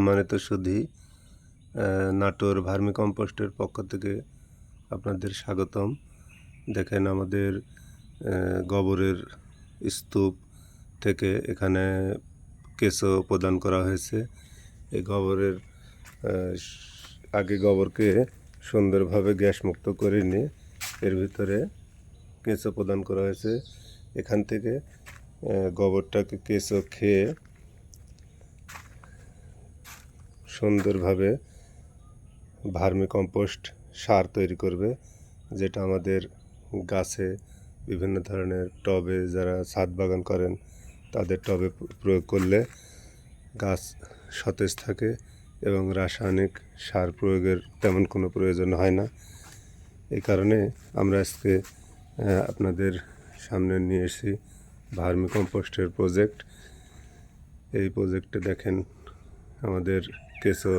সম্মানিত সুধি নাটোর ভার্মি কম্পোস্টের পক্ষ থেকে আপনাদের স্বাগতম। দেখেন আমাদের গোবরের স্তূপ থেকে এখানে কেঁচো প্রদান করা হয়েছে। এই গোবরের আগে গোবরকে সুন্দরভাবে গ্যাস মুক্ত করে নিয়ে এর ভিতরে কেঁচো প্রদান করা হয়েছে। এখান থেকে গোবরটাকে কেঁচো খেয়ে সুন্দরভাবে ভার্মি কম্পোস্ট সার তৈরি করবে, যেটা আমাদের গাছে বিভিন্ন ধরনের টবে যারা ছাদ বাগান করেন, তাদের টবে প্রয়োগ করলে গাছ সতেজ থাকে এবং রাসায়নিক সার প্রয়োগের তেমন কোনো প্রয়োজন হয় না। এই কারণে আমরা আজকে আপনাদের সামনে নিয়ে এসেছি ভার্মি কম্পোস্টের প্রজেক্ট। এই প্রজেক্টে দেখেন আমাদের কেঁচো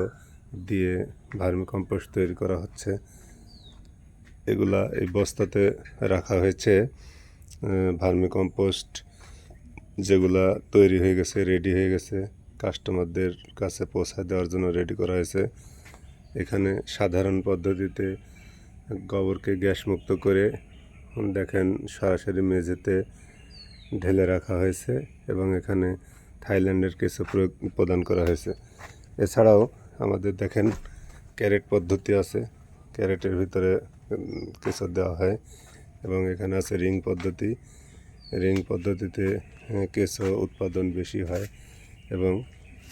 দিয়ে ভার্মি কম্পোস্ট তৈরি করা হচ্ছে। এগুলা এই বস্তাতে রাখা হয়েছে। ভার্মি কম্পোস্ট যেগুলা তৈরি হয়ে গেছে রেডি হয়ে গেছে কাস্টমারদের কাছে পৌঁছায় দেওয়ার জন্য রেডি করা হয়েছে। এখানে সাধারণ পদ্ধতিতে গোবরকে গ্যাস মুক্ত করে দেখেন সরাসরি মেঝেতে ঢেলে রাখা হয়েছে এবং এখানে থাইল্যান্ডের কিছু প্রয়োগ প্রদান করা হয়েছে। এছাড়াও আমাদের দেখেন ক্যারেট পদ্ধতি আছে। ক্যারেটের ভিতরে কিছু দেওয়া হয় এবং এখানে আছে রিং পদ্ধতি। রিং পদ্ধতিতে কেঁচো উৎপাদন বেশি হয় এবং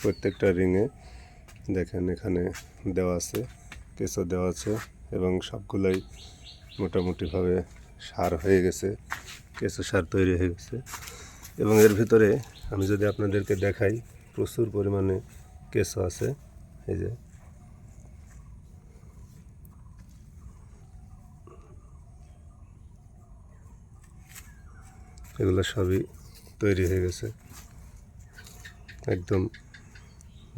প্রত্যেকটা রিংয়ে দেখেন এখানে দেওয়া আছে কেঁচো দেওয়া আছে এবং সবগুলোই মোটামুটিভাবে সার হয়ে গেছে কেঁচো সার তৈরি হয়ে গেছে এবং এর ভিতরে আমি যদি আপনাদেরকে দেখাই, প্রচুর পরিমাণে কেঁচো আছে। এই যে। এগুলো সবই তৈরি হয়ে গেছে। একদম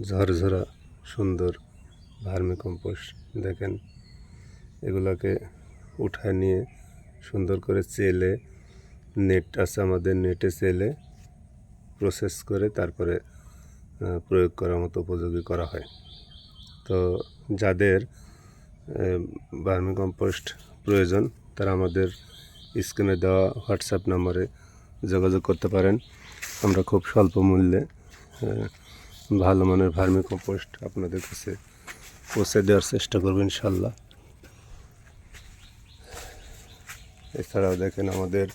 ঝরঝরা, সুন্দর ভার্মি কম্পোস্ট। দেখেন, এগুলাকে উঠায় নিয়ে সুন্দর করে চেলে, নেট আছে আমাদের নেটে চেলে। প্রসেস করে তারপরে প্রয়োগ করার মতো উপযোগী করা হয়। তো যাদের ভার্মি কম্পোস্ট প্রয়োজন, তারা আমাদের স্ক্রিনে দেওয়া হোয়াটসঅ্যাপ নম্বরে যোগাযোগ করতে পারেন। আমরা খুব স্বল্প মূল্যে ভালো মানের ভার্মি কম্পোস্ট আপনাদের কাছে পৌঁছে দেওয়ার চেষ্টা করব ইনশাল্লাহ। এছাড়াও দেখেন আমাদের